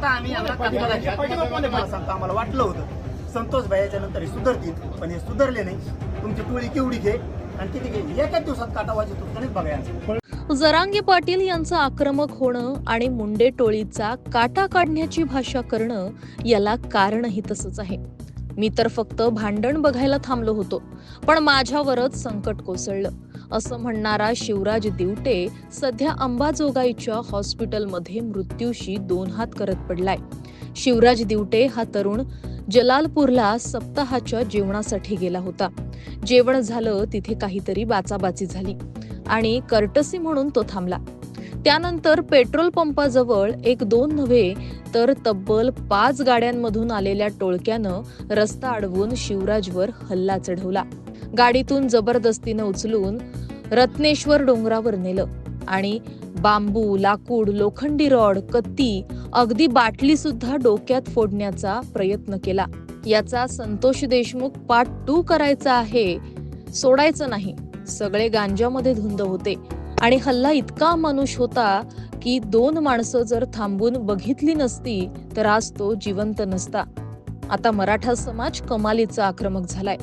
आता आम्ही यांना कचरा मला सांगतो आम्हाला वाटलं होतं. संतोष भाईच्या नंतर हे सुधारतील पण हे सुधारले नाही. तुमची टोळी केवढी घे आणि किती घे. एकाच दिवसात काटा वाजत होतं बघायचं जरांगे पाटील यांचं आक्रमक होणं आणि मुंडे टोळीचा काटा काढण्याची भाषा करणं याला कारणही तसंच आहे. मी तर फक्त भांडण बघायला थांबलो होतो पण माझ्यावरच संकट कोसळलं. असं म्हणणारा शिवराज दिवटे सध्या अंबाजोगाईच्या हॉस्पिटलमध्ये मृत्यूशी दोन हात करत पडलाय. शिवराज दिवटे हा तरुण जलालपूरला सप्ताहाच्या जेवणासाठी गेला होता. जेवण झालं तिथे काहीतरी बाचाबाची झाली आणि कर्टसी म्हणून तो थांबला. त्यानंतर पेट्रोल पंपाजवळ एक दोन नव्हे तर तब्बल पाच गाड्यांमधून आलेल्या टोळक्यानं रस्ता अडवून शिवराजवर हल्ला चढवला. गाडीतून जबरदस्तीनं उचलून रत्नेश्वर डोंगरावर नेलं. आणि बांबू लाकूड लोखंडी रॉड कत्ती अगदी बाटली सुद्धा डोक्यात फोडण्याचा प्रयत्न केला. याचा संतोष देशमुख पार्ट टू करायचा आहे सोडायचं नाही. सगळे गांजामध्ये धुंद होते. आणि हल्ला इतका मानुष होता की दोन माणसं जर थांबून बघितली नसती तर आज तो जिवंत नसता. आता मराठा समाज कमालीचा आक्रमक झालाय.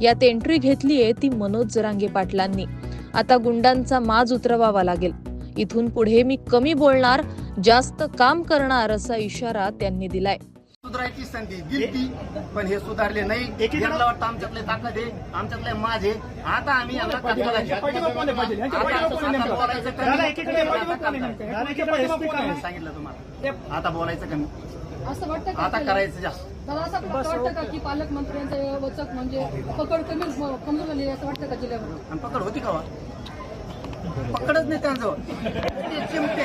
यात एंट्री घेतलीये ती मनोज जरांगे पाटलांनी. आता गुंडांचा माज उतरवावा लागेल. इथून पुढे मी कमी बोलणार जास्त काम करणार असा इशारा त्यांनी दिलाय. सुधारायची संधी दिली पण हे सुधारले नाही. यांना वाटतं आमच्यातले ताकद आहे आमच्यातले माज आहे. आता आम्ही यांना सांगितलं तुम्हाला? आता बोलायचं कमी. असं वाटतं आता? करायचं जास्त. मला असं वाटतं का की पालकमंत्र्यांचं वचक म्हणजे पकड कमी कमजोर झाली असं वाटतं का जिल्ह्यावर आणि पकड होती का वा? पकडच नाही त्यांजवळ. ते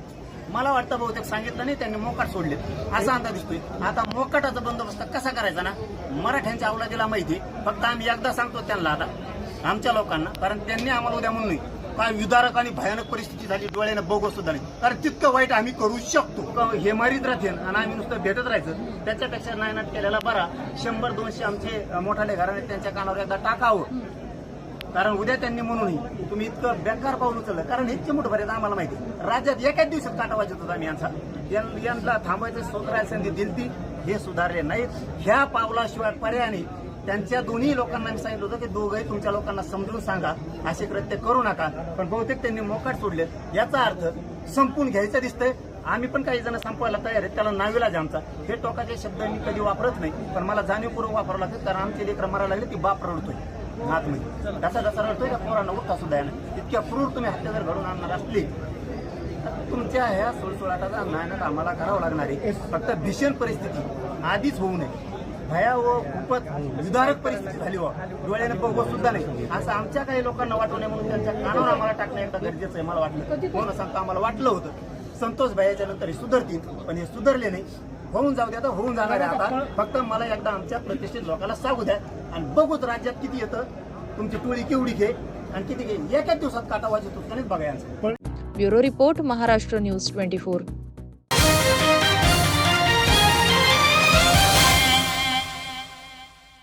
मला वाटतं बहुतेक सांगितलं नाही त्यांनी मोकाट सोडले. असा अंदाज दिसतोय. आता मोकाटाचा बंदोबस्त कसा करायचा ना? मराठ्यांच्या अवलादीला माहिती फक्त आम्ही एकदा सांगतो त्यांना आता आमच्या लोकांना कारण त्यांनी आम्हाला उद्या म्हणून नाही. काय विदारक आणि भयानक परिस्थिती झाली डोळ्यानं बघू सुद्धा नाही. कारण तितकं वाईट आम्ही करू शकतो. क- हे मारीत राहतील आणि आम्ही नुसतं भेटत राहायचं. त्याच्यापेक्षा नायनाट केलेला बरा. शंभर दोनशे आमचे मोठाले घराने त्यांच्या कानावर एकदा टाकावं. कारण उद्या त्यांनी म्हणूनही तुम्ही इतकं बेकार पाऊल उचललं. कारण हे चिमूट भरेत आम्हाला माहिती आहे. राज्यात एकाच दिवसात काटा वाजत होता आम्ही यांचा. यांना थांबायचं स्वतः संधी दिलती हे सुधारले नाहीत. ह्या पावलाशिवाय पर्यायाने त्यांच्या दोन्ही लोकांना मी सांगितलं होतं की दोघंही तुमच्या लोकांना समजून सांगा. असे कृत्य करू नका. पण बहुतेक त्यांनी मोकाट सोडले. याचा अर्थ संपून घ्यायचं दिसतंय. आम्ही पण काही जण संपवायला तयार आहेत. त्याला नाविलाज आमचा. हे टोकाचे शब्द मी कधी वापरत नाही. पण मला जाणीवपूर्वक वापरावं लागतं. कारण आमची लेकर मरायला लागली ती बाप रडतोय. आतमध्ये जसा जसा रडतोय त्या पोरांना? उठता सुद्धा येणार इतक्या क्रूर तुम्ही हत्या जर घडून आणणार असली तुमच्या ह्या सुळसुळाटाचा मेहनत आम्हाला करावं लागणार आहे फक्त भीषण परिस्थिती. आधीच होऊ नये. भयाव खूपच विदारक परिस्थिती झाली हो. व डोळ्याने बघू सुद्धा नाही. असं आमच्या काही लोकांना वाटू नये म्हणून त्यांच्या कानावर आम्हाला टाकणं एकदा गरजेचं आहे मला वाटलं. कोण सांगता आम्हाला वाटलं होतं. संतोष भयाच्या नंतर हे सुधारतील पण हे सुधारले नाही. होऊन जाऊ द्या आता होऊन जाणार आहे आता. फक्त मला एकदा आमच्या प्रतिष्ठित लोकांना सांगू द्या आणि बघूच राज्यात किती येतं तुमची टोळी केवढी घे आणि किती घे. एकाच दिवसात काटा वाजत बघा यांचं. Bureau report Maharashtra news twenty four.